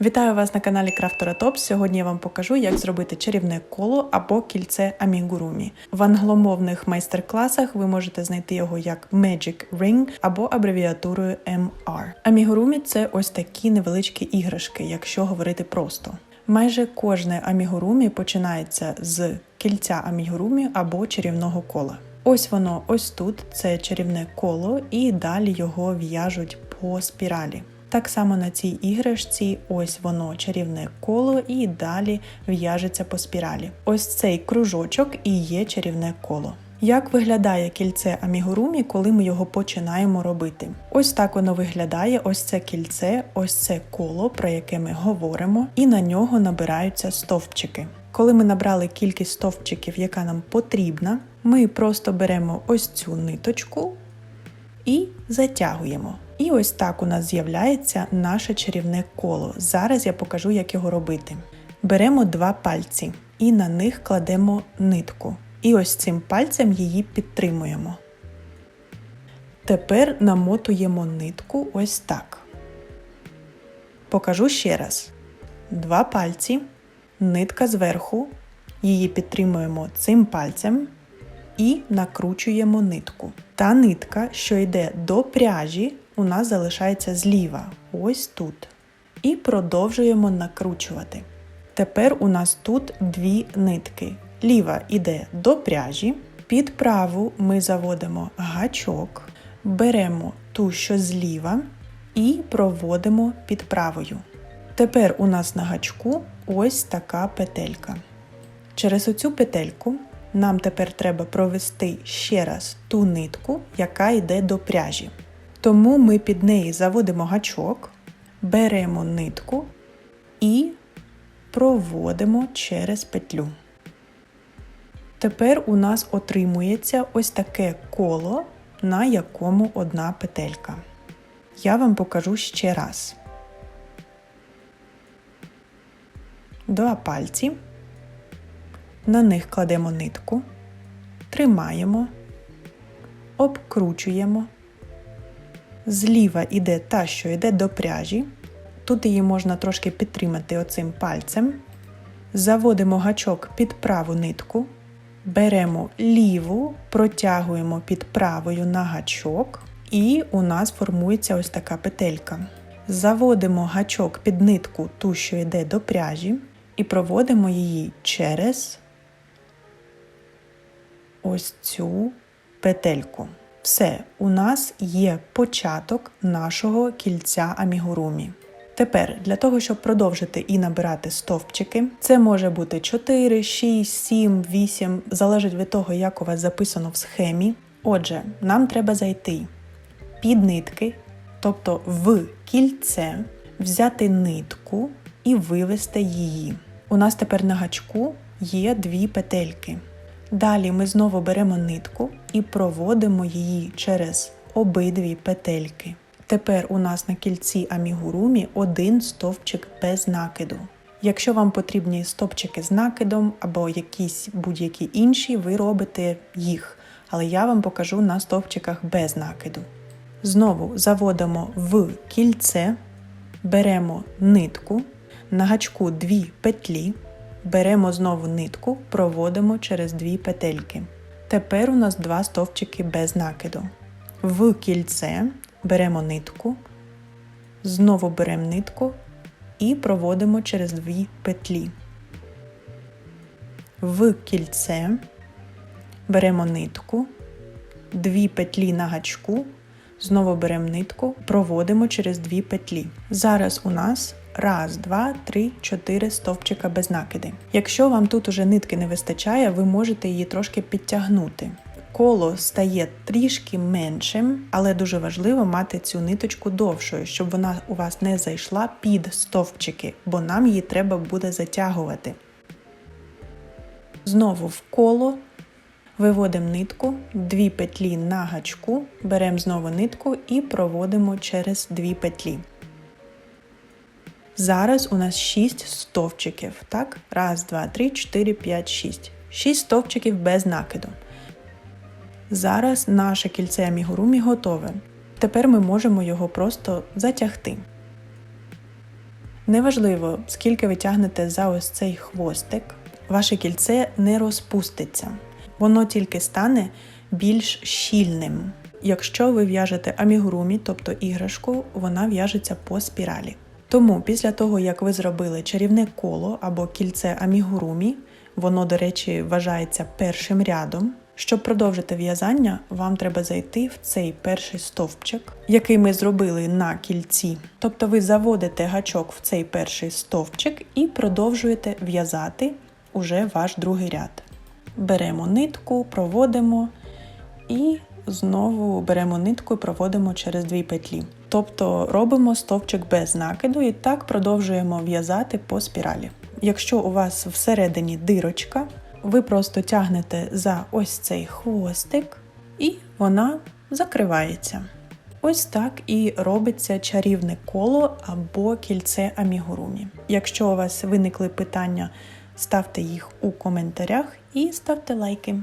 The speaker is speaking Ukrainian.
Вітаю вас на каналі Крафтора Топс. Сьогодні я вам покажу, як зробити чарівне коло або кільце амігурумі. В англомовних майстер-класах ви можете знайти його як Magic Ring або абревіатурою MR. Амігурумі це ось такі невеличкі іграшки, якщо говорити просто. Майже кожне амігурумі починається з кільця амігурумі або чарівного кола. Ось воно, ось тут це чарівне коло, і далі його в'яжуть по спіралі. Так само на цій іграшці, ось воно чарівне коло, і далі в'яжеться по спіралі. Ось цей кружочок і є чарівне коло. Як виглядає кільце амігурумі, коли ми його починаємо робити? Ось так воно виглядає: ось це кільце, ось це коло, про яке ми говоримо, і на нього набираються стовпчики. Коли ми набрали кількість стовпчиків, яка нам потрібна, ми просто беремо ось цю ниточку і затягуємо. І ось так у нас з'являється наше чарівне коло. Зараз я покажу, як його робити. Беремо два пальці і на них кладемо нитку. І ось цим пальцем її підтримуємо. Тепер намотуємо нитку ось так. Покажу ще раз: два пальці, нитка зверху, її підтримуємо цим пальцем і накручуємо нитку. Та нитка, що йде до пряжі, у нас залишається зліва, ось тут. І продовжуємо накручувати. Тепер у нас тут дві нитки. Ліва йде до пряжі, під праву ми заводимо гачок, беремо ту, що зліва, і проводимо під правою. Тепер у нас на гачку ось така петелька. Через оцю петельку нам тепер треба провести ще раз ту нитку, яка йде до пряжі. Тому ми під неї заводимо гачок, беремо нитку і проводимо через петлю. Тепер у нас отримується ось таке коло, на якому одна петелька. Я вам покажу ще раз. Два пальці. На них кладемо нитку, тримаємо, обкручуємо. Зліва йде та, що йде до пряжі. Тут її можна трошки підтримати оцим пальцем. Заводимо гачок під праву нитку, беремо ліву, протягуємо під правою на гачок, і у нас формується ось така петелька. Заводимо гачок під нитку, ту, що йде до пряжі, і проводимо її через ось цю петельку. Все, у нас є початок нашого кільця амігурумі. Тепер для того, щоб продовжити і набирати стовпчики, це може бути 4, 6, 7, 8, залежить від того, як у вас записано в схемі. Отже, нам треба зайти під нитки, тобто в кільце, взяти нитку і вивести її. У нас тепер на гачку є дві петельки. Далі ми знову беремо нитку і проводимо її через обидві петельки. Тепер у нас на кільці амігурумі один стовпчик без накиду. Якщо вам потрібні стовпчики з накидом або якісь будь-які інші, ви робите їх, але я вам покажу на стовпчиках без накиду. Знову заводимо в кільце, беремо нитку, на гачку дві петлі. Беремо знову нитку, проводимо через дві петельки. Тепер у нас два стовпчики без накиду. В кільце беремо нитку, знову беремо нитку і проводимо через дві петлі. В кільце беремо нитку, дві петлі на гачку, знову беремо нитку, проводимо через дві петлі. Зараз у нас Раз, два, три, чотири стовпчика без накиди. Якщо вам тут уже нитки не вистачає, ви можете її трошки підтягнути. Коло стає трішки меншим, але дуже важливо мати цю ниточку довшою, щоб вона у вас не зайшла під стовпчики, бо нам її треба буде затягувати. Знову в коло виводимо нитку, дві петлі на гачку, беремо знову нитку і проводимо через дві петлі. Зараз у нас 6 стовпчиків. Так? Раз, два, три, чотири, п'ять, шість. 6 стовпчиків без накиду. Зараз наше кільце амігурумі готове. Тепер ми можемо його просто затягти. Неважливо, скільки ви тягнете за ось цей хвостик, ваше кільце не розпуститься, воно тільки стане більш щільним. Якщо ви в'яжете амігурумі, тобто іграшку, вона в'яжеться по спіралі. Тому після того, як ви зробили чарівне коло або кільце амігурумі, воно, до речі, вважається першим рядом. Щоб продовжити в'язання, вам треба зайти в цей перший стовпчик, який ми зробили на кільці. Тобто ви заводите гачок в цей перший стовпчик і продовжуєте в'язати уже ваш другий ряд. Беремо нитку, проводимо і знову беремо нитку і проводимо через дві петлі. Тобто робимо стовпчик без накиду і так продовжуємо в'язати по спіралі. Якщо у вас всередині дирочка, ви просто тягнете за ось цей хвостик, і вона закривається. Ось так і робиться чарівне коло або кільце амігурумі. Якщо у вас виникли питання, ставте їх у коментарях і ставте лайки.